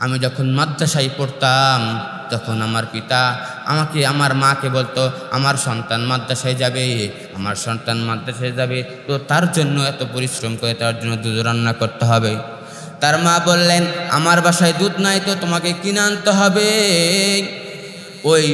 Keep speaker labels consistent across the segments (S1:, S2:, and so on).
S1: আমি যখন মাদ্রাসায় পড়তাম, তখন আমার পিতা আমাকে, আমার মাকে বলতো, আমার সন্তান মাদ্রাসায় যাবে, আমার সন্তান মাদ্রাসায় যাবে, তো তার জন্য এত পরিশ্রম করে তার জন্য দুধ রান্না করতে হবে। তার মা বললেন, আমার বাসায় দুধ নাই তো তোমাকে কিনে আনতে হবে। ওই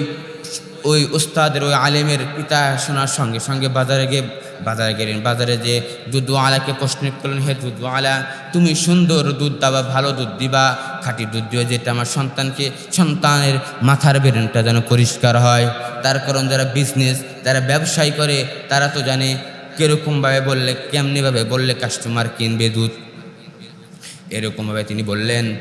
S1: ওই উস্তাদের, ওই আলেমের পিতা শোনার সঙ্গে সঙ্গে বাজারে গিয়ে বাজারে গেলেন। বাজারে যে দুধওয়ালাকে প্রশ্ন করলেন, হে দুধওয়ালা, তুমি সুন্দর দুধ দাবা ভালো দুধ দিবা? খাঁটি দুধ দিও, যেটা আমার সন্তানকে, সন্তানের মাথার বেরেনটা যেন পরিষ্কার হয়। তার কারণ যারা বিজনেস যারা ব্যবসায় করে, তারা তো জানে কীরকমভাবে বললে, কেমনিভাবে বললে কাস্টমার কিনবে দুধ। এরকমভাবে তিনি বললেন।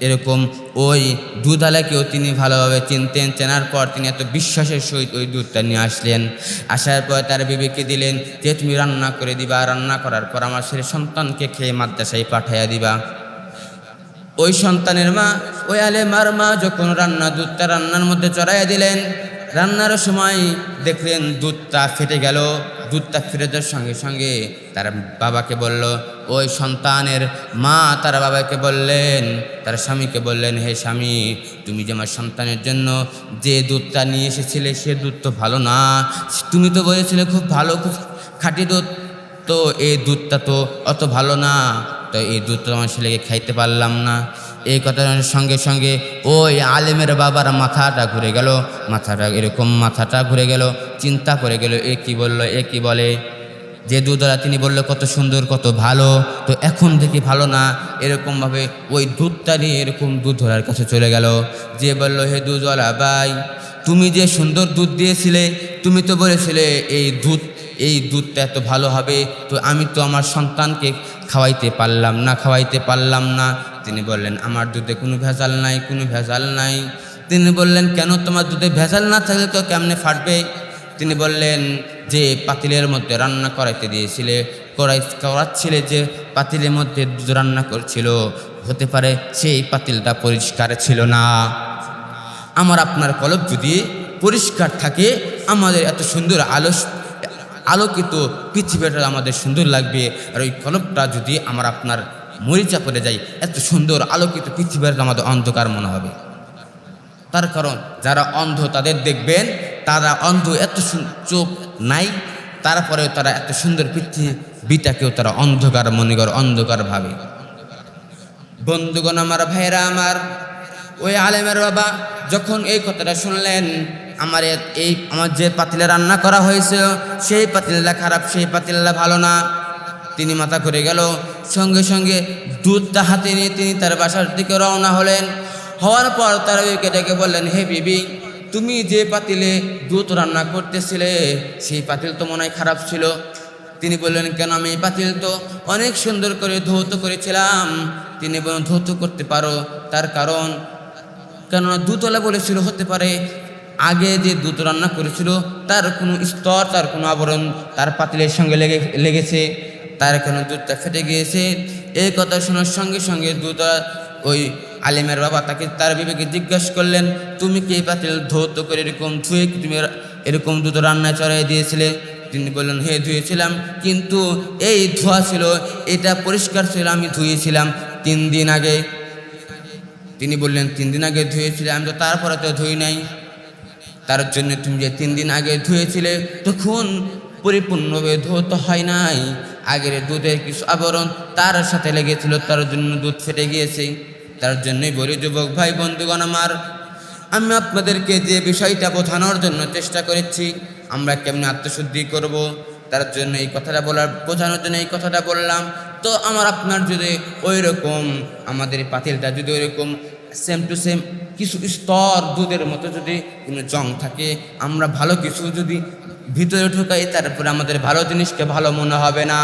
S1: এরকম ওই দুধালাকেও তিনি ভালোভাবে চিনতেন, চেনার পর তিনি এত বিশ্বাসের সহিত ওই দুধটা নিয়ে আসলেন। আসার পর তার বিবেকে দিলেন যে, তুমি রান্না করে দিবা, রান্না করার পর আমার ছেলে সন্তানকে খেয়ে মাদ্রাসায় পাঠাইয়া দিবা। ওই সন্তানের মা, ওই আলেমার মা যখন রান্না দুধটা রান্নার মধ্যে চড়াইয়া দিলেন, রান্নার সময় দেখলেন দুধটা ফেটে গেল। দুধটা ফিরে যাওয়ার সঙ্গে সঙ্গে তার বাবাকে বলল, ওই সন্তানের মা তার বাবাকে বললেন, তার স্বামীকে বললেন, হে স্বামী, তুমি যে আমার সন্তানের জন্য যে দুধটা নিয়ে এসেছিলে, সে দুধ তো ভালো না। তুমি তো বলেছিলে খুব ভালো, খুব খাঁটি দুধ। তো এই দুধটা তো অত ভালো না। তো এই দুধটা আমার ছেলেকে খাইতে পারলাম না। এই কথার সঙ্গে সঙ্গে ওই আলেমের বাবার মাথাটা ঘুরে গেল, মাথাটা এরকম মাথাটা ঘুরে গেল, চিন্তা করে গেল, এ কি বলল, এ কি বলে? যে দুধওয়ালা তিনি বলল, কত সুন্দর, কত ভালো, তো এখন দেখি ভালো না? এরকমভাবে ওই দুধটা নিয়ে এরকম দুধওয়ালার কাছে চলে গেল। যে বলল, হে দুধওয়ালা ভাই, তুমি যে সুন্দর দুধ দিয়েছিলে, তুমি তো বলেছিলে, এই দুধ এই দুধটা এত ভালো হবে, তো আমি তো আমার সন্তানকে খাওয়াইতে পারলাম না, খাওয়াইতে পারলাম না তিনি বললেন, আমার দুধে কোনো ভেজাল নাই, কোনো ভেজাল নাই। তিনি বললেন, কেন তোমার দুধে ভেজাল না থাকলে তো কেমনে ফাটবে? তিনি বললেন, যে পাতিলের মধ্যে রান্না করাইতে দিয়েছিলে, করাই, করাচ্ছিলে যে পাতিলের মধ্যে দুধ রান্না করছিল, হতে পারে সেই পাতিলটা পরিষ্কার ছিল না। আমার আপনার কলব যদি পরিষ্কার থাকে, আমাদের এত সুন্দর আলো, আলোকিত পৃথিবীটা আমাদের সুন্দর লাগবে। আর ওই কলবটা যদি আমার আপনার মরিচা পড়ে যায়, এত সুন্দর আলোকিত পৃথিবীর আমাদের অন্ধকার মনে হবে। তার কারণ, যারা অন্ধ তাদের দেখবেন, তারা অন্ধ এত চোখ নাই, তারপরেও তারা এত সুন্দর পৃথিবীটাকেও তারা অন্ধকার মনে করে অন্ধকার ভাবে। বন্ধুগণ আমার ভাইরা আমার, ওই আলেমের বাবা যখন এই কথাটা শুনলেন, আমার এই, আমার যে পাতিলে রান্না করা হয়েছে, সেই পাতিলটা খারাপ, সেই পাতিলটা ভালো না। তিনি মাথা করে গেল। সঙ্গে সঙ্গে দুধটা হাতে নিয়ে তিনি তার বাসার দিকে রওনা হলেন। হওয়ার পর তার বিবিকে ডেকে বললেন, হে বিবি, তুমি যে পাতিলে দুধ রান্না করতেছিলে, সেই পাতিল তো মনে হয় খারাপ ছিল। তিনি বললেন, কেন আমি এই পাতিল তো অনেক সুন্দর করে ধৌত করেছিলাম। তিনি বললেন ধৌত করতে পারো। তার কারণ, কেননা দুধওয়ালা বলেছিল, হতে পারে আগে যে দুধ রান্না করেছিল, তার কোনো স্তর, তার কোনো আবরণ তার পাতিলের সঙ্গে লেগে, লেগেছে। তার কেন দুধটা ফেটে গিয়েছে। এই কথা শোনার সঙ্গে সঙ্গে দুধ ওই আলিমের বাবা তাকে তার বিবেকে জিজ্ঞাসা করলেন, তুমি কি পাতিল ধৌত করে এরকম ধুয়ে তুমি এরকম দুধ রান্নায় চড়াই দিয়েছিলে? তিনি বললেন, হে, ধুয়েছিলাম। কিন্তু এই ধোয়া ছিল, এটা পরিষ্কার ছিল, আমি ধুয়েছিলাম তিন দিন আগে। তিনি বললেন, তিন দিন আগে ধুয়েছিলে? আমি তো তারপরে তো ধুই নাই। তার জন্য তুমি যে তিন দিন আগে ধুয়েছিলে, তখন পরিপূর্ণভাবে ধুত হয় নাই। আগের দুধের কিছু আবরণ তার সাথে লেগেছিল, তার জন্য দুধ ফেটে গিয়েছে। তার জন্যই বলি, যুবক ভাই, বন্ধুগণ আমার, আমি আপনাদেরকে যে বিষয়টা বোঝানোর জন্য চেষ্টা করেছি, আমরা কেমনি আত্মশুদ্ধি করব, তার জন্য এই কথাটা বলার, বোঝানোর জন্য এই কথাটা বললাম। তো আমার আপনার যদি ওই রকম আমাদের পাতিলটা যদি ওই রকম সেম টু সেম কিছু স্তর দুধের মতো যদি কোনো জং থাকে, আমরা ভালো কিছু যদি ভিতরে ঢুকাই তারপরে আমাদের ভালো জিনিসকে ভালো মনে হবে না।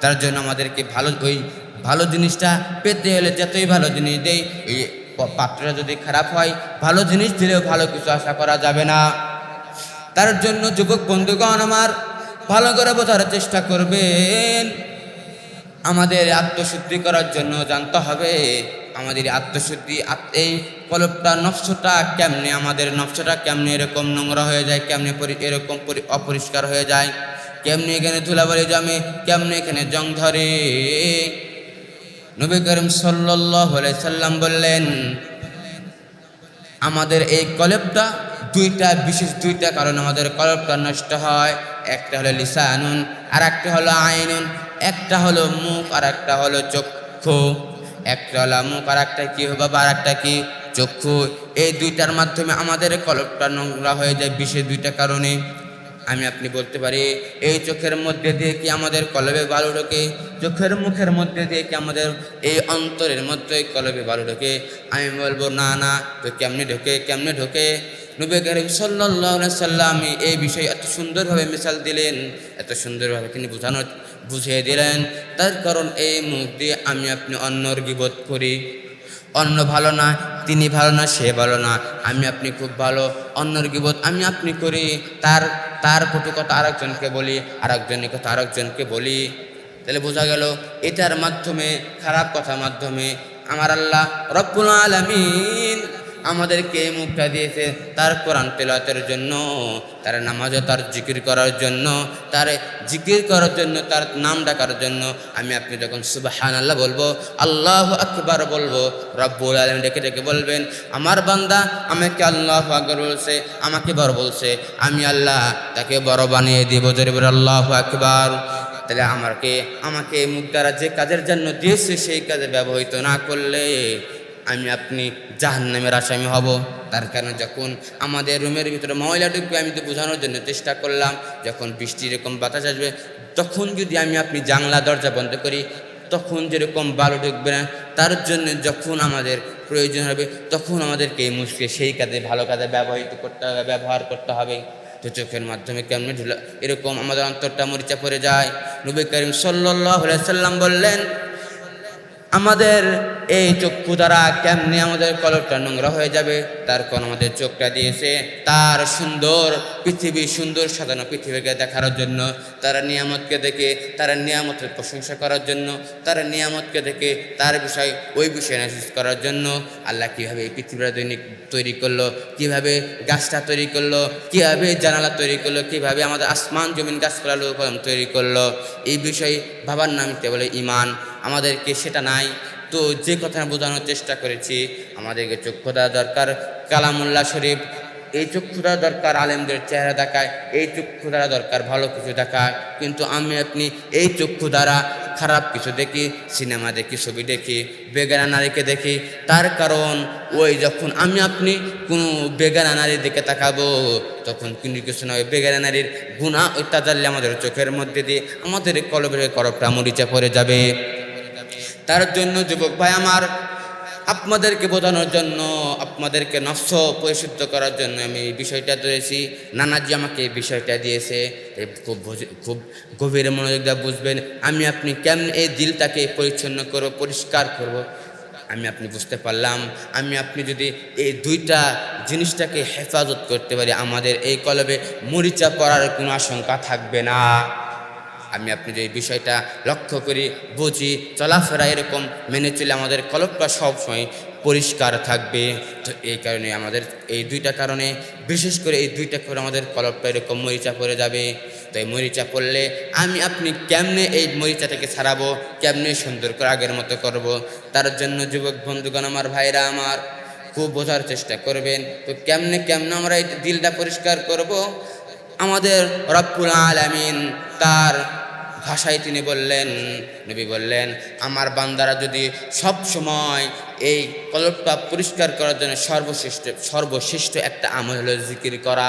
S1: তার জন্য আমাদেরকে ভালো, ওই ভালো জিনিসটা পেতে হলে যতই ভালো জিনিস দেই, এই পাত্রটা যদি খারাপ হয়, ভালো জিনিস দিলেও ভালো কিছু আশা করা যাবে না। তার জন্য যুবক বন্ধুগণ আমার, ভালো করে বোঝার চেষ্টা করবেন। আমাদের আত্মশুদ্ধি করার জন্য জানতে হবে। আমাদের আত্মশুদ্ধি, এই কলপটা নফসটা কেমনে? আমাদের নফসটা কেমনে এরকম নোংরা হয়ে যায়, কেমনে এরকম পরি- অপরিষ্কার হয়ে যায়? কেমনে এখানে ধুলাবালি জমে, কেমনে এখানে জং ধরে? নবী করিম সাল্লাম বললেন, আমাদের এই কলেবটা দুইটা, বিশেষ দুইটা কারণ আমাদের কলবটা নষ্ট হয়। একটা হলো লিসানুন আর একটা হলো আইনুন। একটা হলো মুখ আর একটা হলো চক্ষু। একটা হলো মুখ আর একটা কি বাবা আর একটা কি চক্ষু, এই দুইটার মাধ্যমে আমাদের কলবটা নোংরা হয়ে যায় বিশেষ দুইটা কারণে। আমি আপনি বলতে পারি, এই চোখের মধ্যে দিয়ে কি আমাদের কলবে বালু ঢোকে? চোখের মুখের মধ্যে দিয়ে কি আমাদের এই অন্তরের মধ্যে কলবে বালু ঢোকে? আমি বলব, না না, তো কেমনে ঢোকে কেমনে ঢোকে? নবী করিম সাল্লাহ সাল্লাম এই বিষয়ে এত সুন্দরভাবে মিশাল দিলেন, এত সুন্দরভাবে তিনি বোঝানো বুঝিয়ে দিলেন। তার কারণ এই মুখ দিয়ে আমি আপনি অন্যর করি। অন্য ভালো না, তিনি ভালো না, সে ভালো না। আমি আপনি খুব ভালো, অন্যর গিবত আমি আপনি করি। তার তার কটু কথা আরেকজনকে বলি, আরেকজনের কথা আরেকজনকে বলি। তাহলে বোঝা গেল, এটার মাধ্যমে, খারাপ কথার মাধ্যমে আমার আল্লাহ রব্বুল আলমিন আমাদেরকে মুখটা দিয়েছে তার কোরআন তেলাতের জন্য, তার নামাজও তার জিকির করার জন্য, তার জিকির করার জন্য, তার নাম ডাকার জন্য আমি আপনি যখন সুবাহান আল্লাহ বলব, আল্লাহ আকবার বলব, রব্বুল আলম ডেকে ডেকে বলবেন, আমার বান্দা আমাকে আল্লাহ আকবর বলছে, আমাকে বড় বলছে, আমি আল্লাহ তাকে বড় বানিয়ে দিব জরিব আল্লাহ আকবার। তাহলে আমাকে আমাকে মুখ দ্বারা যে কাজের জন্য দিয়েছে, সেই কাজে ব্যবহৃত না করলে আমি আপনি জাহান্নামের আসামি হব। তার কারণে যখন আমাদের রুমের ভিতরে ময়লা ঢুকবে, আমি তো বোঝানোর জন্য চেষ্টা করলাম, যখন বৃষ্টি এরকম বাতাস আসবে, তখন যদি আমি আপনি জানলা, দরজা বন্ধ করি, তখন যেরকম বালু ঢুকবে না, তার জন্য যখন আমাদের প্রয়োজন হবে, তখন আমাদেরকে এই মুশকে সেই কাজে, ভালো কাজে ব্যবহৃত করতে হবে, ব্যবহার করতে হবে। তো চোখের মাধ্যমে কেমনে ঢুলা, এরকম আমাদের অন্তরটা মরিচা পড়ে যায়। নবী করিম সাল্লাহ সাল্লাম বললেন আমাদের এই চক্ষু দ্বারা কেমনি আমাদের কলবটা নোংরা হয়ে যাবে? তার কোন আমাদের চোখটা দিয়েছে। তার সুন্দর পৃথিবী, সুন্দর সাজানো পৃথিবীকে দেখার জন্য, তারা নিয়ামতকে দেখে, তারা নিয়ামতের প্রশংসা করার জন্য, তারা নিয়ামতকে দেখে, তার বিষয় ওই বিষয়ে নাসিস করার জন্য আল্লাহ কীভাবে এই পৃথিবীটা দৈনিক তৈরি করল, কীভাবে গাছটা তৈরি করল, কীভাবে জানালা তৈরি করল, কীভাবে আমাদের আসমান, জমিন, গাছপালা লোক তৈরি করল। এই বিষয়ে ভাবার নামতে বলে? ইমান। আমাদেরকে সেটা নাই। তো যে কথা বোঝানোর চেষ্টা করেছি, আমাদেরকে চক্ষু দেওয়া দরকার। কালামুল্লাহ শরীফ, এই চক্ষু দেওয়া দরকার আলেমদের চেহারা দেখায়, এই চক্ষু দ্বারা দরকার ভালো কিছু দেখায়। কিন্তু আমি আপনি এই চক্ষু দ্বারা খারাপ কিছু দেখি, সিনেমা দেখি, ছবি দেখি, বেগানা নারীকে দেখি। তার কারণ ওই যখন আমি আপনি কোনো বেগানা নারীর দিকে তাকাবো, তখন কিন্তু কিছু নয় বেগানা নারীর গুণা অত্যাচারলে আমাদের চোখের মধ্যে দিয়ে আমাদের কলবের করপটা মরিচা পড়ে যাবে। তার জন্য যুবক ভাই আমার, আপনাদেরকে বোঝানোর জন্য, আপনাদেরকে নফস পরিশুদ্ধ করার জন্য আমি এই বিষয়টা ধরেছি নানাজি আমাকে এই বিষয়টা দিয়েছে। খুব খুব গভীর মনোযোগ দিয়ে বুঝবেন। আমি আপনি কেমন এই দিলটাকে পরিচ্ছন্ন করব, পরিষ্কার করব, আমি আপনি বুঝতে পারলাম। আমি আপনি যদি এই দুইটা জিনিসটাকে হেফাজত করতে পারি, আমাদের এই কলবে মরিচা পড়ার কোনো আশঙ্কা থাকবে না। আমি আপনি যে বিষয়টা লক্ষ্য করি, বুঝি চলাফেরা এরকম মেনে চলে আমাদের কলপটা সবসময় পরিষ্কার থাকবে। তো এই কারণে আমাদের এই দুইটা কারণে, বিশেষ করে এই দুইটা করে আমাদের কলপটা এরকম মরিচা পড়ে যাবে। তো এই মরিচা পড়লে আমি, আপনি কেমনে এই মরিচাটাকে ছাড়াবো? কেমনে সুন্দর করে আগের মতো করব? তার জন্য যুবক বন্ধুগণ আমার ভাইরা আমার, খুব বোঝার চেষ্টা করবেন। তো কেমনে কেমনে আমরা এই দিলটা পরিষ্কার করব? আমাদের রব্বুল আলামিন তার ভাষায় তিনি বললেন, নবী বললেন, আমার বান্দারা যদি সব সময় এই কলপটা পরিষ্কার করার জন্য সর্বশ্রেষ্ঠ সর্বশ্রেষ্ঠ একটা আমল হলো জিকির করা।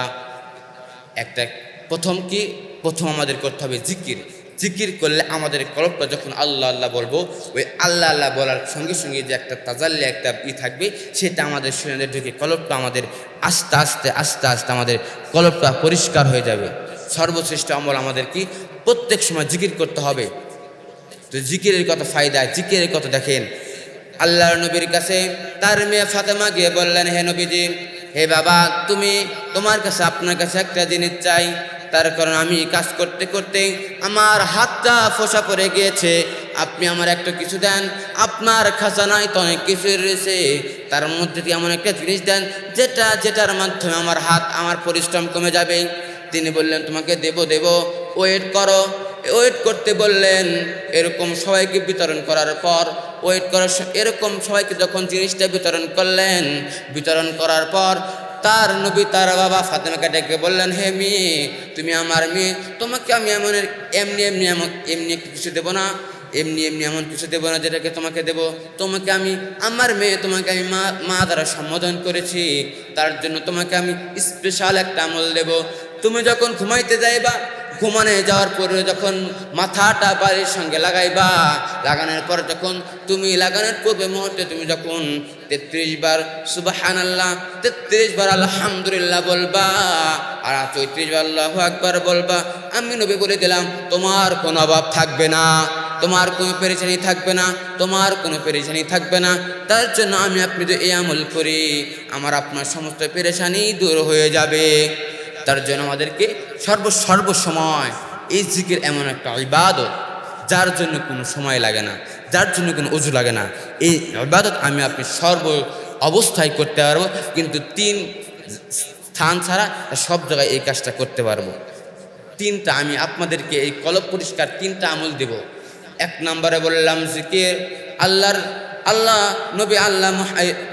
S1: একটা প্রথম কি? প্রথম আমাদের করতে হবে জিকির। জিকির করলে আমাদের কলপটা যখন আল্লাহ আল্লাহ বলব, ওই আল্লাহ আল্লাহ বলার সঙ্গে সঙ্গে যে একটা তাজাল্লি, একটা ই থাকবে, সেটা আমাদের শরীরে ঢুকে কলপটা আমাদের আস্তে আস্তে আস্তে আস্তে আমাদের কলপটা পরিষ্কার হয়ে যাবে। সর্বশ্রেষ্ঠ আমল আমাদের কি? প্রত্যেক সময় জিকির করতে হবে। তো জিকিরের কত ফায়দা জিকিরের কত দেখেন, আল্লাহর নবীর কাছে তার মেয়ে ফাতেমা গিয়ে বললেন, হে নবীজি, হে বাবা, তুমি তোমার কাছে, আপনার কাছে একটা জিনিস চাই। তার কারণ আমি কাজ করতে করতে আমার হাতটা ফোসা পড়ে গিয়েছে। আপনি আমার একটা কিছু দেন। আপনার খাজানায় তো অনেক কিছু রয়েছে। তার মধ্যে দিয়ে এমন একটা জিনিস দেন, যেটা, যেটার মাধ্যমে আমার হাত, আমার পরিশ্রম কমে যাবে। তিনি বললেন, তোমাকে দেব দেব। ওয়েট করো। ওয়েট করতে বললেন, এরকম সবাইকে বিতরণ করার পর, ওয়েট করার এরকম সবাইকে যখন জিনিসটা বিতরণ করলেন, বিতরণ করার পর তার নবী, তার বাবা ফাতেমাকে ডেকে বললেন, হে মেয়ে, তুমি আমার মেয়ে, তোমাকে আমি এমন এমনি এমনি, এমন, এমনি কিছু দেবো না, এমনি এমনি, এমন কিছু দেবো না যেটাকে তোমাকে দেব। তোমাকে আমি, আমার মেয়ে, তোমাকে আমি মা মা দ্বারা সম্বোধন করেছি, তার জন্য তোমাকে আমি স্পেশাল একটা আমল দেব। তুমি যখন ঘুমাইতে যাইবা ঘুমানে যাওয়ার পরে যখন মাথাটা বাড়ির সঙ্গে লাগাইবা, লাগানোর পর যখন তুমি লাগানোর পূর্বে মুহূর্তে তুমি যখন তেত্রিশ বার সুবাহান আল্লাহ তেত্রিশ বার আলহামদুলিল্লাহ বলবা, আর চৌত্রিশ বার আল্লাহ একবার বলবা, আমি নবী বলে দিলাম, তোমার কোনো অভাব থাকবে না, তোমার কোনো পেরেশানি থাকবে না, তোমার কোনো পেরেছানি থাকবে না। তার জন্য আমি আপনি যদি এই আমল করি, আমার আপনার সমস্ত পেরেশানি দূর হয়ে যাবে। তার জন্য আমাদেরকে সর্ব সর্বসময় এই জিকির এমন একটা ইবাদত, যার জন্য কোনো সময় লাগে না, যার জন্য কোনো অজু লাগে না। এই ইবাদত আমি আপনি সর্ব অবস্থায় করতে পারব, কিন্তু তিন স্থান ছাড়া সব জায়গায় এই কাজটা করতে পারব। তিনটা আমি আপনাদেরকে এই কলব পরিষ্কার তিনটা আমল দেব। এক নম্বরে বললাম জিকির, আল্লাহর, আল্লাহ নবী আল্লাহ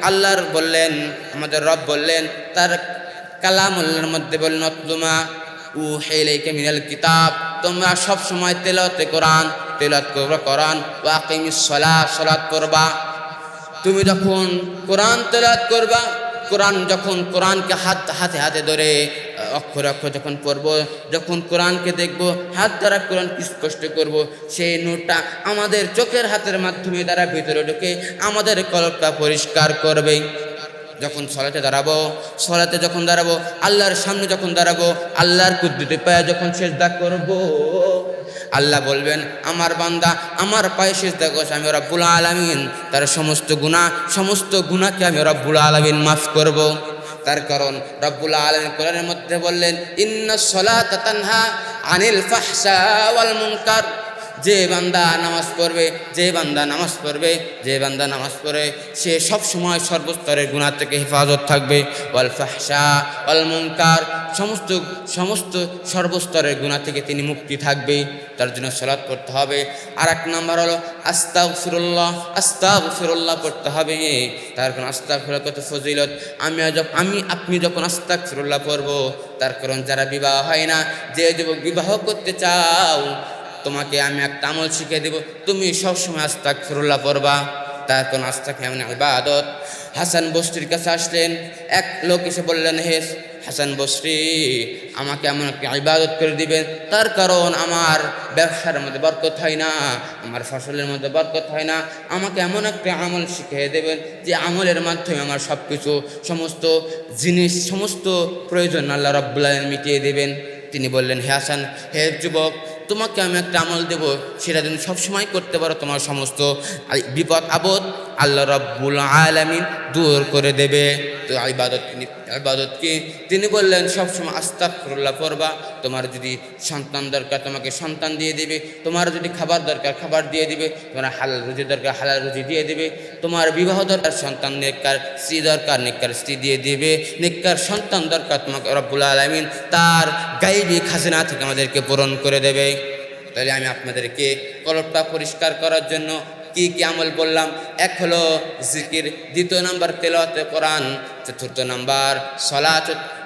S1: আল্লাহর বললেন, আমাদের রব বললেন, তার কালামুল্লার মধ্যে বললেন অতলুমা উ হেলাইকে মিনাল কিতাব, তোমরা সব সময় তেলতে কোরআন তেলত করবা কোরআন ওয়াকিমিস সলাহ সলাৎ করবা। তুমি যখন কোরআন তেলাত করবা, কোরআন যখন কোরআনকে হাত, হাতে হাতে ধরে, অক্ষর অক্ষর যখন পড়ব, যখন কোরআনকে দেখব, হাত দ্বারা কোরআন স্পষ্ট করব, সেই নোটটা আমাদের চোখের হাতের মাধ্যমে দ্বারা ভিতরে ঢুকে আমাদের কলকটা পরিষ্কার করবে। যখন সলাতে দাঁড়াবো, সলাতে যখন দাঁড়াবো, আল্লাহর সামনে যখন দাঁড়াবো, আল্লাহর কুদ্দুতে পায়ে যখন সেজদা করব, আল্লাহ বলবেন, আমার বান্দা, আমার পায়ে সেজদা করছে, আমি রব্বুল আলামিন। তার সমস্ত গুণা সমস্ত গুণাকে আমি রব্বুল আলামিন মাফ করব। তার কারণ রব্বুল আলামিন কোরআনের মধ্যে বললেন ইন্না সলাত তানহা আনিল ফাহসা ওয়াল মুনকার। যে বান্দা নামাজ পড়বে, যে বান্দা নামাজ পড়বে, যে বান্দা নামাজ পড়ে, সে সব সময় সর্বস্তরের গুণার থেকে হেফাজত থাকবে। ওয়াল ফাহসা ওয়াল মুনকার, সমস্ত সমস্ত সর্বস্তরের গুণা থেকে তিনি মুক্তি থাকবে। তার জন্য সলাৎ পড়তে হবে। আর এক নম্বর হলো আস্তাগ ফিরুল্লাহ আস্তাগ ফিরুল্লাহ পড়তে হবে। তার কারণ আস্তাগ ফিরুল্লাহ কত ফজিলত। আমি আমি, আপনি যখন আস্তাগ ফিরুল্লাহ পড়ব, তার কারণ যারা বিবাহ হয় না, যে যুবক বিবাহ করতে চাও তোমাকে আমি একটা আমল শিখিয়ে দেব। তুমি সবসময় আস্তাক ফিরুল্লাহ পড়বা। তার কোন আস্তাক এমন ইবাদত। হাসান বস্রির কাছে আসলেন। এক লোক এসে বললেন, হে হাসান বস্রি, আমাকে এমন একটা ইবাদত করে দিবেন। তার কারণ আমার ব্যবসার মধ্যে বরকত হয় না, আমার ফসলের মধ্যে বরকত হয় না। আমাকে এমন একটা আমল শিখিয়ে দেবেন যে আমলের মাধ্যমে আমার সব কিছু সমস্ত জিনিস, সমস্ত প্রয়োজন আল্লাহ রব্বুল্লাহ মিটিয়ে দেবেন। তিনি বললেন, হে হাসান, হে যুবক তোমাকে আমি একটা আমল দেব সেটা তুমি সবসময় করতে পারো তোমার সমস্ত বিপদ আপদ আল্লাহ রব্বুল আলামিন দূর করে দেবে। তো ইবাদত ইবাদত কি? তিনি বললেন, সবসময় আস্তাগফিরুল্লাহ পড়বা। তোমার যদি সন্তান দরকার, তোমাকে সন্তান দিয়ে দিবে। তোমার যদি খাবার দরকার, খাবার দিয়ে দিবে। তোমার হালাল রুজি দরকার, হালাল রুজি দিয়ে দিবে। তোমার বিবাহ দরকার, সন্তান নেককার, স্ত্রী দরকার, নেককার স্ত্রী দিয়ে দিবে। নেককার সন্তান দরকার তোমাকে রব্বুল আলামিন তার গাইবি খাজনা থেকে আমাদেরকে পূরণ করে দেবে। তাহলে আমি আপনাদেরকে কলপটা পরিষ্কার করার জন্য কি কি আমল বললাম এক হলো জিকির, দ্বিতীয় নাম্বার তেলাওয়াতে কোরআন, চতুর্থ নাম্বার সলা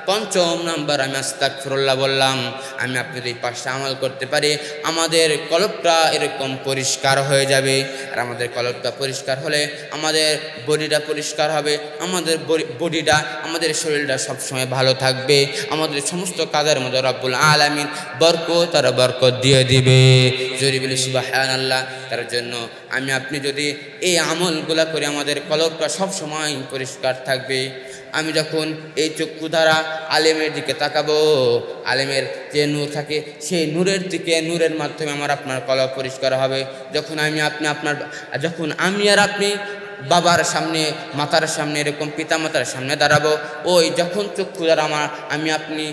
S1: পঞ্চম নাম্বার আমি আস্তাক ফিরুল্লাহ বললাম, আমি আপনাদের এই পাঁচটা আমল করতে পারি, আমাদের কলপটা এরকম পরিষ্কার হয়ে যাবে। আর আমাদের কলপটা পরিষ্কার হলে আমাদের বডিটা পরিষ্কার হবে, আমাদের বডিটা, আমাদের শরীরটা সবসময় ভালো থাকবে, আমাদের সমস্ত কাজের মধ্যে রব্বুল আলামিন বরকত, তারা বরকত দিয়ে দিবে। জরিবুল সুবাহান আল্লাহ তার জন্য আমি আপনি যদি এই আমলগুলা করে আমাদের কলবটা সব সময় পরিষ্কার থাকবে, আমি যখন এই চক্ষু দ্বারা আলেমের দিকে তাকাবো, আলেমের যে নূর থাকে সেই নূরের দিকে, নূরের মাধ্যমে আমার আপনার কলব পরিষ্কার হবে। যখন আমি আপনি আপনার, যখন আমি আর আপনি বাবার সামনে, মাতার সামনে, এরকম পিতা মাতার সামনে দাঁড়াবো, ওই যখন চক্ষু দ্বারা আমার, আমি আপনি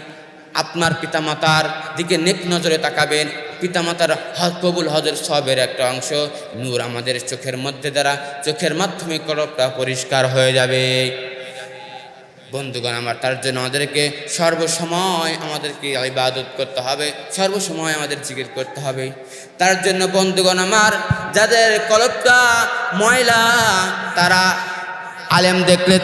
S1: আপনার পিতামাতার দিকে নেক নজরে তাকাবেন। পিতামাতার হজ কবুল হজের সবের একটা অংশ। নূর আমাদের চোখের মধ্যে দ্বারা চোখের মাধ্যমে কলবটা পরিষ্কার হয়ে যাবে। বন্ধুগণ, আমার তার জন্য আমাদেরকে সর্বসময় আমাদেরকে ইবাদত করতে হবে, সর্বসময় আমাদের জিকির করতে হবে। তার জন্য বন্ধুগণ, আমার যাদের কলপটা ময়লা, তারা আলেম দেখলে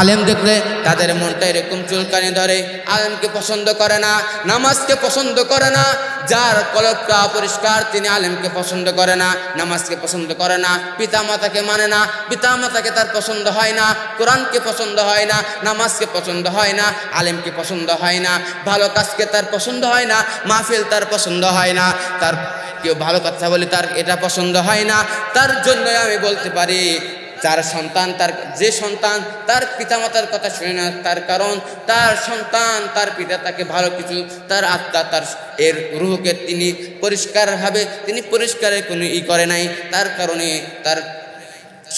S1: আলেম দেখলে তাদের মনটা এরকম চুলকানি ধরে। আলেমকে পছন্দ করে না, নামাজকে পছন্দ করে না, যার কলপটা পরিষ্কার তিনি আলেমকে পছন্দ করে না, নামাজকে পছন্দ করে না পিতা মাতাকে মানে না পিতা মাতাকে তার পছন্দ হয় না, কোরআনকে পছন্দ হয় না, নামাজকে পছন্দ হয় না, আলেমকে পছন্দ হয় না, ভালো কাজকে তার পছন্দ হয় না, মাহফিল তার পছন্দ হয় না, তার কেউ ভালো কথা বলে তার এটা পছন্দ হয় না, তার জন্যই আমি বলতে পারি যার সন্তান, তার যে সন্তান, তার পিতামাতার কথা শুনে না, তার কারণ, তার সন্তান, তার পিতা তাকে ভালো কিছু, তার আত্মা, তার এর রুহকে তিনি পরিষ্কারভাবে, তিনি পরিষ্কারের কোনো ই করে নাই। তার কারণে তার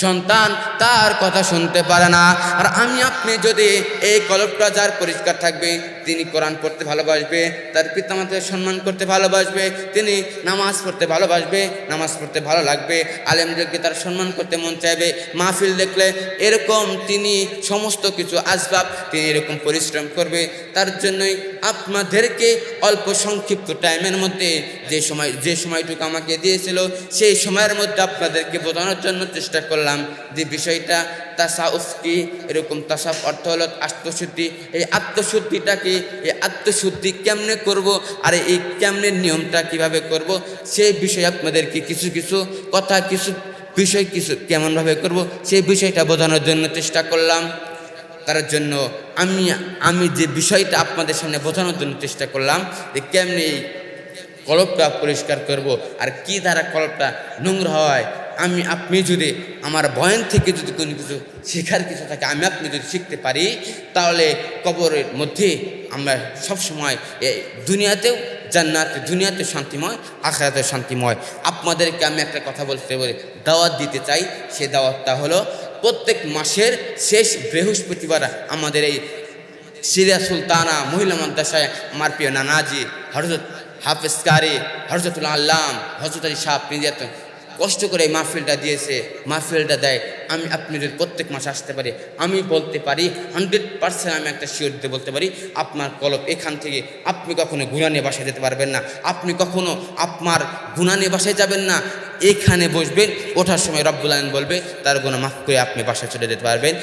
S1: সন্তান তার কথা শুনতে পারে না। আর আমি আপনি যদি এই কলপটা যার পরিষ্কার থাকবে, তিনি কোরআন পড়তে ভালোবাসবে, তার পিতামাতাকে সম্মান করতে ভালোবাসবে, তিনি নামাজ পড়তে ভালোবাসবে, নামাজ পড়তে ভালো লাগবে, আলেম আলেমদেরকে তার সম্মান করতে মন চাইবে, মাহফিল দেখলে এরকম তিনি সমস্ত কিছু আসবাব, তিনি এরকম পরিশ্রম করবে, তার জন্যই আপনাদেরকে অল্প সংক্ষিপ্ত টাইমের মধ্যে যে সময়, যে সময়টুকু আমাকে দিয়েছিল, সেই সময়ের মধ্যে আপনাদেরকে বোঝানোর জন্য চেষ্টা করলাম যে বিষয়টা তাসাউফ কি? এরকম তাসাফ অর্থ হলো আত্মশুদ্ধি। এই আত্মশুদ্ধিটা কি এই আত্মশুদ্ধি কেমনে করব আর এই কেমনে নিয়মটা কীভাবে করব সেই বিষয়ে আপনাদেরকে কিছু কিছু কথা, কিছু বিষয়, কিছু কেমনভাবে করব সেই বিষয়টা বোঝানোর জন্য চেষ্টা করলাম। তার জন্য আমি আমি যে বিষয়টা আপনাদের সামনে বোঝানোর জন্য চেষ্টা করলাম যে কেমনি এই কলপটা পরিষ্কার করব আর কি দ্বারা কলপটা নোংরা হয়, আমি, আপনি যদি আমার বয়ান থেকে যদি কোনো কিছু শেখার কিছু থাকে, আমি আপনি যদি শিখতে পারি, তাহলে কবরের মধ্যে আমরা সবসময় এই দুনিয়াতেও জান্নাত দুনিয়াতে শান্তিময় আখরাতে শান্তিময়। আপনাদেরকে আমি একটা কথা বলতে বলি, দাওয়াত দিতে চাই, সে দাওয়াতটা হলো প্রত্যেক মাসের শেষ বৃহস্পতিবার আমাদের এই সিরিয়া সুলতানা মহিলা মাদ্রাসায় আমার প্রিয় নানাজি হরজত হাফিজ কারি হরজতুল আল্লাম হজরত আলী শাহ কষ্ট করে এই মাহফিলটা দিয়েছে, মাহফিলটা দেয়। আমি আপনি যদি প্রত্যেক মাসে আসতে পারি, আমি বলতে পারি হান্ড্রেড পার্সেন্ট আমি একটা শিওর দিয়ে বলতে পারি, আপনার কলপ এখান থেকে আপনি কখনো গুণা নিয়ে বাসায় যেতে পারবেন না। আপনি কখনো আপনার গুণা নিয়ে বাসায় যাবেন না। এখানে বসবেন, ওঠার সময় রব্বুল আলম বলবে, তার গুণা মাফ করে আপনি বাসায় চলে যেতে পারবেন।